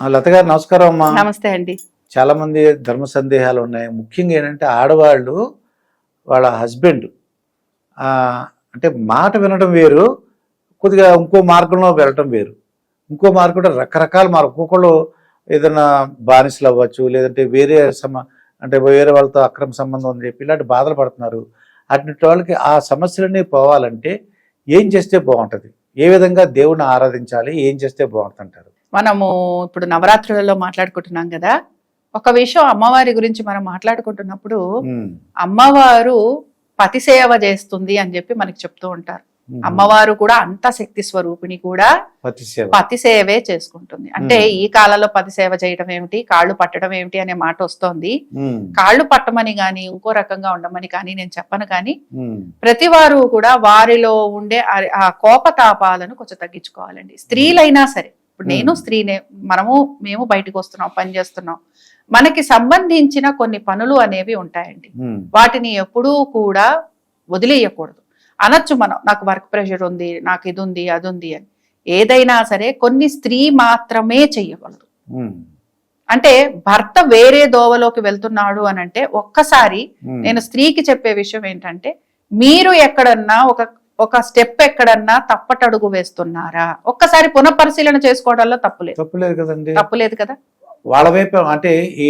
లత గారు నమస్కారం అమ్మా. నమస్తే అండి. చాలా మంది ధర్మ సందేహాలు ఉన్నాయి. ముఖ్యంగా ఏంటంటే ఆడవాళ్ళు వాళ్ళ హస్బెండ్ అంటే మాట వినడం వేరు కొద్దిగా ఇంకో మార్గంలో వెళ్ళటం వేరు. ఇంకో మార్గం రకరకాల మార్గం. ఒక్కొక్కళ్ళు ఏదైనా బానిసలు అవ్వచ్చు లేదంటే వేరే సమ అంటే వేరే వాళ్ళతో అక్రమ సంబంధం అని చెప్పి ఇలాంటి బాధలు పడుతున్నారు. అటువంటి వాళ్ళకి ఆ సమస్యలన్నీ పోవాలంటే ఏం చేస్తే బాగుంటుంది? ఏ విధంగా దేవుణ్ణి ఆరాధించాలి? ఏం చేస్తే బాగుంటుంటారు మనము ఇప్పుడు నవరాత్రులలో మాట్లాడుకుంటున్నాం కదా. ఒక విషయం అమ్మవారి గురించి మనం మాట్లాడుకుంటున్నప్పుడు అమ్మవారు పతి సేవ చేస్తుంది అని చెప్పి మనకి చెప్తూ ఉంటారు. అమ్మవారు కూడా అంత శక్తి స్వరూపిణి కూడా పతి సేవ పతి సేవే చేసుకుంటుంది. అంటే. ఈ కాలంలో పతి సేవ చేయడం ఏమిటి కాళ్ళు పట్టడం ఏమిటి అనే మాట వస్తోంది. కాళ్ళు పట్టమని గాని ఇంకో రకంగా ఉండమని కానీ నేను చెప్పను కానీ ప్రతి వారు కూడా వారిలో ఉండే ఆ కోపతాపాలను కొంచెం తగ్గించుకోవాలండి. స్త్రీలైనా సరే ఇప్పుడు నేను మ్మ్. స్త్రీనే మనము మేము బయటకు వస్తున్నాం పని చేస్తున్నాం. మనకి సంబంధించిన కొన్ని పనులు అనేవి ఉంటాయండి. ఉమ్, వాటిని ఎప్పుడూ కూడా వదిలేయకూడదు. అనొచ్చు మనం నాకు వర్క్ ప్రెషర్ ఉంది నాకు ఇది ఉంది అది ఉంది అని. ఏదైనా సరే కొన్ని స్త్రీ మాత్రమే చెయ్యగలరు. ఉమ్, అంటే భర్త వేరే దోవలోకి వెళ్తున్నాడు అని అంటే ఒక్కసారి. నేను స్త్రీకి చెప్పే విషయం ఏంటంటే మీరు ఎక్కడన్నా ఒక ఒక స్టెప్ ఎక్కడన్నా తప్పటడుగు వేస్తున్నారా? ఒక్కసారి పునఃపరిశీలన చేసుకోవడంలో తప్పులేదు తప్పులేదు కదండి. తప్పులేదు కదా? వాళ్ళ వైపు అంటే ఈ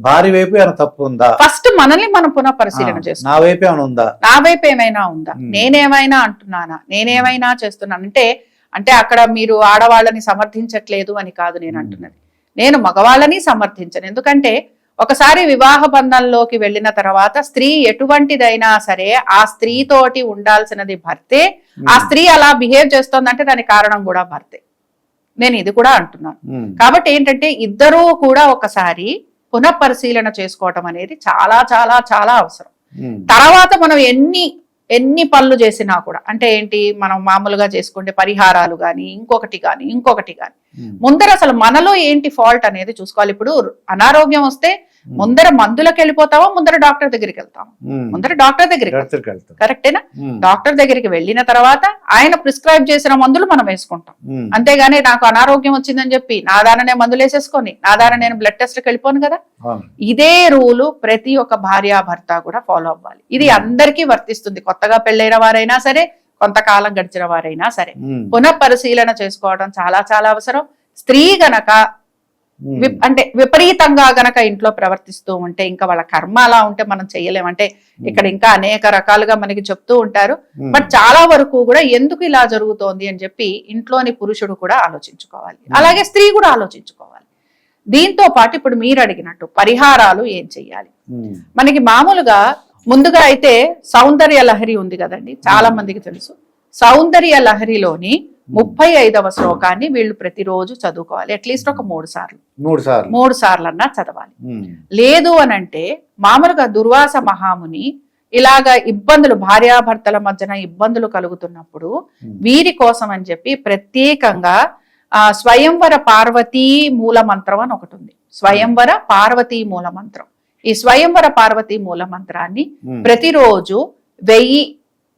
భార్య వైపు ఏమైనా తప్పు ఉందా? ఫస్ట్ మనల్ని మనం పునఃపరిశీలన చేసుకోవాలి నా వైపు ఏమైనా ఉందా? నా వైపు ఏమైనా ఉందా. నేనేమైనా అంటున్నానా? నేనేమైనా చేస్తున్నాను? అంటే అంటే అక్కడ మీరు ఆడవాళ్ళని సమర్థించట్లేదు అని కాదు నేను. అంటున్నది. నేను మగవాళ్ళని సమర్థించను. ఎందుకంటే ఒకసారి వివాహ బంధంలోకి వెళ్ళిన తర్వాత స్త్రీ ఎటువంటిదైనా సరే ఆ స్త్రీతోటి ఉండాల్సినది భర్తే. ఆ స్త్రీ అలా బిహేవ్ చేస్తోందంటే దానికి కారణం కూడా భర్తే. నేను ఇది కూడా అంటున్నాను. కాబట్టి ఏంటంటే ఇద్దరూ కూడా ఒకసారి పునఃపరిశీలన చేసుకోవటం అనేది చాలా చాలా చాలా అవసరం. తర్వాత మనం ఎన్ని ఎన్ని పనులు చేసినా కూడా అంటే ఏంటి మనం మామూలుగా చేసుకుంటే పరిహారాలు కానీ ఇంకొకటి కానీ ఇంకొకటి కానీ ముందర అసలు మనలో ఏంటి ఫాల్ట్ అనేది చూసుకోవాలి. ఇప్పుడు అనారోగ్యం వస్తే ముందర మందులకు వెళ్ళిపోతావా ముందర డాక్టర్ దగ్గరికి వెళ్తాం ముందర డాక్టర్ దగ్గరికి కరెక్టేనా? డాక్టర్ దగ్గరికి వెళ్ళిన తర్వాత ఆయన ప్రిస్క్రైబ్ చేసిన మందులు మనం వేసుకుంటాం. అంతేగాని నాకు అనారోగ్యం వచ్చిందని చెప్పి నా దాన నేను మందులు వేసేసుకొని నా దాన నేను బ్లడ్ టెస్ట్కి వెళ్ళిపోను కదా. ఇదే రూలు ప్రతి ఒక్క భార్యాభర్త కూడా ఫాలో అవ్వాలి. ఇది అందరికీ వర్తిస్తుంది. కొత్తగా పెళ్ళైన వారైనా సరే కొంతకాలం గడిచిన వారైనా సరే. పునఃపరిశీలన చేసుకోవడం చాలా చాలా అవసరం. స్త్రీ గనక అంటే విపరీతంగా గనక ఇంట్లో ప్రవర్తిస్తూ ఉంటే ఇంకా వాళ్ళ కర్మ అలా ఉంటే మనం చెయ్యలేం అంటే ఇక్కడ ఇంకా అనేక రకాలుగా మనకి చెప్తూ ఉంటారు. ఉమ్, బట్ చాలా వరకు కూడా ఎందుకు ఇలా జరుగుతోంది అని చెప్పి ఇంట్లోని పురుషుడు కూడా ఆలోచించుకోవాలి. అలాగే స్త్రీ కూడా ఆలోచించుకోవాలి. దీంతో పాటు ఇప్పుడు మీరు అడిగినట్టు పరిహారాలు ఏం చెయ్యాలి మనకి మామూలుగా ముందుగా అయితే సౌందర్య లహరి ఉంది కదండి. చాలా మందికి తెలుసు. సౌందర్య లహరిలోని ముప్పై ఐదవ శ్లోకాన్ని వీళ్ళు ప్రతిరోజు చదువుకోవాలి. అట్లీస్ట్ ఒక మూడు సార్లు. మూడు సార్లు. మూడు సార్లు అన్నా చదవాలి లేదు అనంటే మామూలుగా దుర్వాస మహాముని ఇలాగ ఇబ్బందులు భార్యాభర్తల మధ్యన ఇబ్బందులు కలుగుతున్నప్పుడు వీరి కోసం అని చెప్పి ప్రత్యేకంగా ఆ స్వయంవర పార్వతీ మూల మంత్రం అని ఒకటి ఉంది. స్వయంవర పార్వతీ మూల మంత్రం. ఈ స్వయంవర పార్వతీ మూల మంత్రాన్ని ప్రతిరోజు వెయ్యి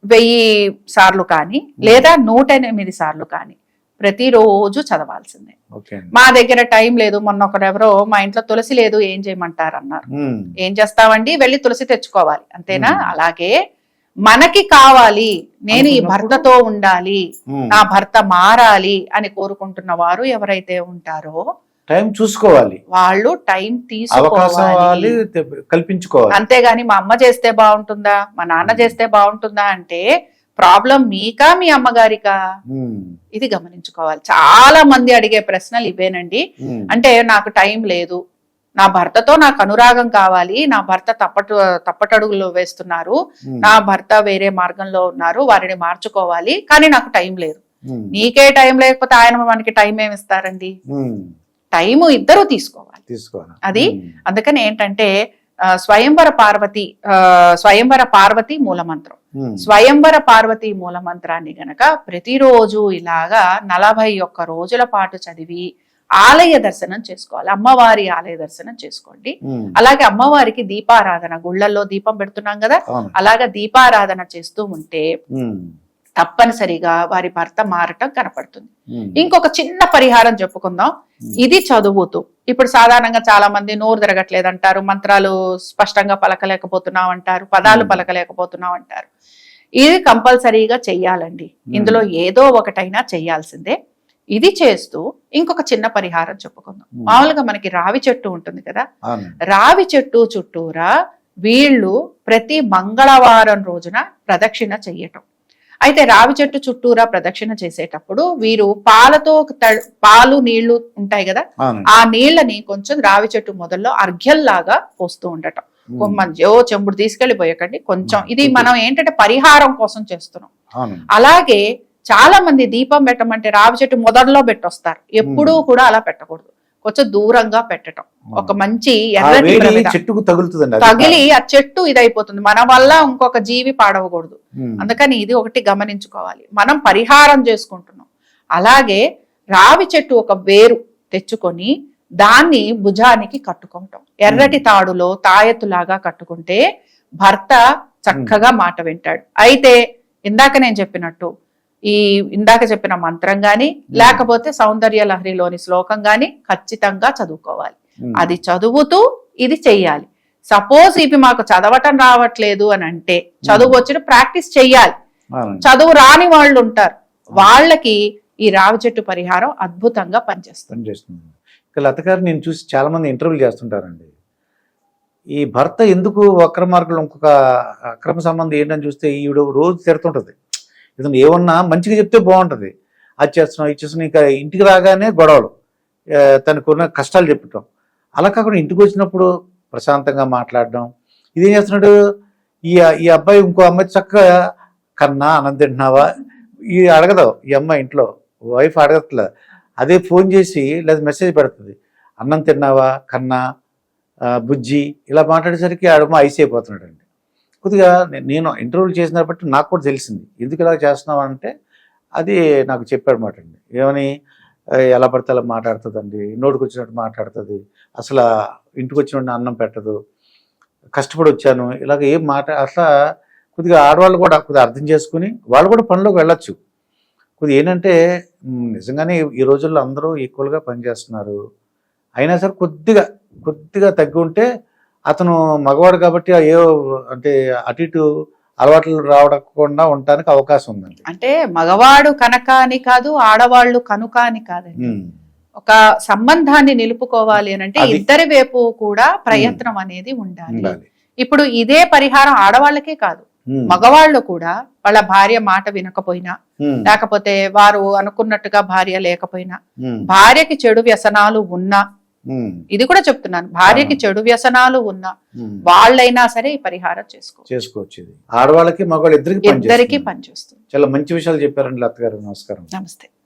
వెయ్యి సార్లు కానీ లేదా నూట ఎనిమిది సార్లు కానీ ప్రతిరోజు చదవాల్సిందే. మా దగ్గర టైం లేదు మొన్న ఒకరెవరో మా ఇంట్లో తులసి లేదు ఏం చేయమంటారు అన్నారు ఏం చేస్తామండి వెళ్ళి తులసి తెచ్చుకోవాలి అంతేనా. అలాగే మనకి కావాలి నేను ఈ? భర్తతో ఉండాలి. నా భర్త మారాలి అని కోరుకుంటున్న వారు ఎవరైతే ఉంటారో టైం చూసుకోవాలి. వాళ్ళు టైం తీసుకోవాలి. కల్పించుకోవాలి. అంతేగాని మా అమ్మ చేస్తే బాగుంటుందా? మా నాన్న చేస్తే బాగుంటుందా అంటే ప్రాబ్లం మీకా మీ అమ్మగారికా? ఇది గమనించుకోవాలి. చాలా మంది అడిగే ప్రశ్నలు ఇవేనండి. అంటే నాకు టైం లేదు. నా భర్తతో నాకు అనురాగం కావాలి. నా భర్త తప్పటు తప్పటడుగులు వేస్తున్నారు. నా భర్త వేరే మార్గంలో ఉన్నారు. వారిని మార్చుకోవాలి. కానీ నాకు టైం లేదు. నీకే టైం లేకపోతే ఆయన మనకి టైం ఏమి ఇస్తారండి? టైము ఇద్దరు తీసుకోవాలి. తీసుకోవాలి. అది అందుకని ఏంటంటే స్వయంవర పార్వతి ఆ, స్వయంవర పార్వతి మూలమంత్రం. స్వయంవర పార్వతి మూలమంత్రాన్ని గనక ప్రతిరోజు ఇలాగా నలభై ఒక్క రోజుల పాటు చదివి ఆలయ దర్శనం చేసుకోవాలి. అమ్మవారి ఆలయ దర్శనం చేసుకోండి. అలాగే అమ్మవారికి దీపారాధన గుళ్ళల్లో దీపం పెడుతున్నాం కదా? అలాగా దీపారాధన చేస్తూ ఉంటే తప్పనిసరిగా వారి భర్త మారటం కనపడుతుంది. ఇంకొక చిన్న పరిహారం చెప్పుకుందాం. ఇది చదువుతూ. ఇప్పుడు సాధారణంగా చాలా మంది నోరు తిరగట్లేదు అంటారు మంత్రాలు స్పష్టంగా పలకలేకపోతున్నాం అంటారు పదాలు. పలకలేకపోతున్నాం అంటారు. ఇది కంపల్సరీగా చెయ్యాలండి. ఇందులో ఏదో ఒకటైనా చెయ్యాల్సిందే. ఇది చేస్తూ ఇంకొక చిన్న పరిహారం చెప్పుకుందాం. మామూలుగా మనకి రావి చెట్టు ఉంటుంది కదా. రావి చెట్టు చుట్టూరా వీళ్ళు ప్రతి మంగళవారం రోజున ప్రదక్షిణ చెయ్యటం. అయితే రావి చెట్టు చుట్టూరా ప్రదక్షిణ చేసేటప్పుడు వీరు పాలతో పాలు నీళ్ళు ఉంటాయి కదా ఆ నీళ్ళని కొంచెం రావి చెట్టు మొదల్లో అర్ఘ్యంలాగా పోస్తూ ఉండటం. ఓ చెంబుడు తీసుకెళ్ళిపోయకండి కొంచెం. ఇది మనం ఏంటంటే పరిహారం కోసం చేస్తున్నాం. అలాగే చాలా మంది దీపం పెట్టమంటే రావి చెట్టు మొదట్లో పెట్టొస్తారు. ఎప్పుడూ కూడా అలా పెట్టకూడదు. కొంచెం దూరంగా పెట్టడం ఒక మంచి ఎర్రటి చెట్టుకు తగులుతుందండి అది. తగిలి ఆ చెట్టు ఇదైపోతుంది. మన వల్ల ఇంకొక జీవి పాడవకూడదు. అందుకని ఇది ఒకటి గమనించుకోవాలి. మనం పరిహారం చేసుకుంటున్నాం. అలాగే రావి చెట్టు ఒక వేరు తెచ్చుకొని దాన్ని భుజానికి కట్టుకోవటం ఎర్రటి తాడులో తాయెత్తులాగా కట్టుకుంటే భర్త చక్కగా మాట వింటాడు. అయితే ఇందాక నేను చెప్పినట్టు ఈ ఇందాక చెప్పిన మంత్రం గాని లేకపోతే సౌందర్య లహరిలోని శ్లోకం గాని ఖచ్చితంగా చదువుకోవాలి. అది చదువుతూ ఇది చెయ్యాలి. సపోజ్ ఇవి మాకు చదవటం రావట్లేదు అని అంటే చదువు వచ్చిన ప్రాక్టీస్ చెయ్యాలి. చదువు రాని వాళ్ళు ఉంటారు. వాళ్ళకి ఈ రావి చెట్టు పరిహారం అద్భుతంగా పనిచేస్తుంది. పనిచేస్తుంది. ఇక లత గారు నేను చూసి చాలా మంది ఇంటర్వ్యూలు చేస్తుంటారండి. ఈ భర్త ఎందుకు వక్ర మార్గంలో ఇంకొక అక్రమ సంబంధం ఏంటని చూస్తే ఈవిడ రోజు తిడుతుంటది. ఇతను ఏమన్నా మంచిగా చెప్తే బాగుంటుంది. అది చేస్తున్నాం ఇది చేస్తున్నాం ఇంకా ఇంటికి రాగానే గొడవలు. తనకున్న కష్టాలు చెప్పటం. అలా కాకుండా ఇంటికి వచ్చినప్పుడు ప్రశాంతంగా మాట్లాడడం. ఇదేం చేస్తున్నాడు? ఈ ఈ అబ్బాయి ఇంకో అమ్మాయి చక్కగా కన్నా అన్నం తింటున్నావా? ఈ అడగదు. ఈ అమ్మాయి ఇంట్లో వైఫ్ అడగట్లే. అదే ఫోన్ చేసి లేదా మెసేజ్ పెడుతుంది. అన్నం తిన్నావా? కన్నా బుజ్జి? ఇలా మాట్లాడేసరికి ఆడమ్మ ఐస్ అయిపోతున్నాడు కొద్దిగా నేను ఇంటర్వ్యూలు చేసిన బట్టి నాకు కూడా తెలిసింది. ఎందుకు ఇలా చేస్తున్నావు అంటే అది నాకు చెప్పాడు మాట అండి. ఏమని ఎలా పడితే అలా మాట్లాడుతుందండి నోటికి వచ్చినట్టు మాట్లాడుతుంది అసలు ఇంటికి వచ్చినట్టు అన్నం పెట్టదు కష్టపడి వచ్చాను ఇలాగ ఏం మాట అట్లా కొద్దిగా ఆడవాళ్ళు కూడా కొద్దిగా అర్థం చేసుకుని వాళ్ళు కూడా పనిలోకి వెళ్ళొచ్చు. కొద్దిగా ఏంటంటే నిజంగానే ఈ- ఈ రోజుల్లో అందరూ ఈక్వల్గా పనిచేస్తున్నారు. అయినా సరే కొద్దిగా కొద్దిగా తగ్గి ఉంటే అతను మగవాడు కాబట్టి ఏ అంటే అటు ఇటు అలవాట్లు రావకుండా ఉండటానికి అవకాశం ఉందండి. అంటే మగవాడు కనుక అని కాదు ఆడవాళ్ళు కనుక అని కాదండి. ఒక సంబంధాన్ని నిలుపుకోవాలి అని అంటే ఇద్దరి వైపు కూడా ప్రయత్నం అనేది ఉండాలి. ఇప్పుడు ఇదే పరిహారం ఆడవాళ్ళకే కాదు. మగవాళ్ళు కూడా వాళ్ళ భార్య మాట వినకపోయినా లేకపోతే వారు అనుకున్నట్టుగా భార్య లేకపోయినా భార్యకి చెడు వ్యసనాలు ఉన్నా ఇది కూడా చెప్తున్నాను. భార్యకి చెడు వ్యసనాలు ఉన్నా ఉమ్. వాళ్ళైనా సరే ఈ పరిహారం చేసుకో చేసుకోవచ్చు ఇది. ఆడవాళ్ళకి మగవాళ్ళు ఇద్దరికి ఇద్దరికి పనిచేస్తుంది పనిచేస్తుంది చాలా మంచి విషయాలు చెప్పారండి లత గారు. నమస్కారం. నమస్తే.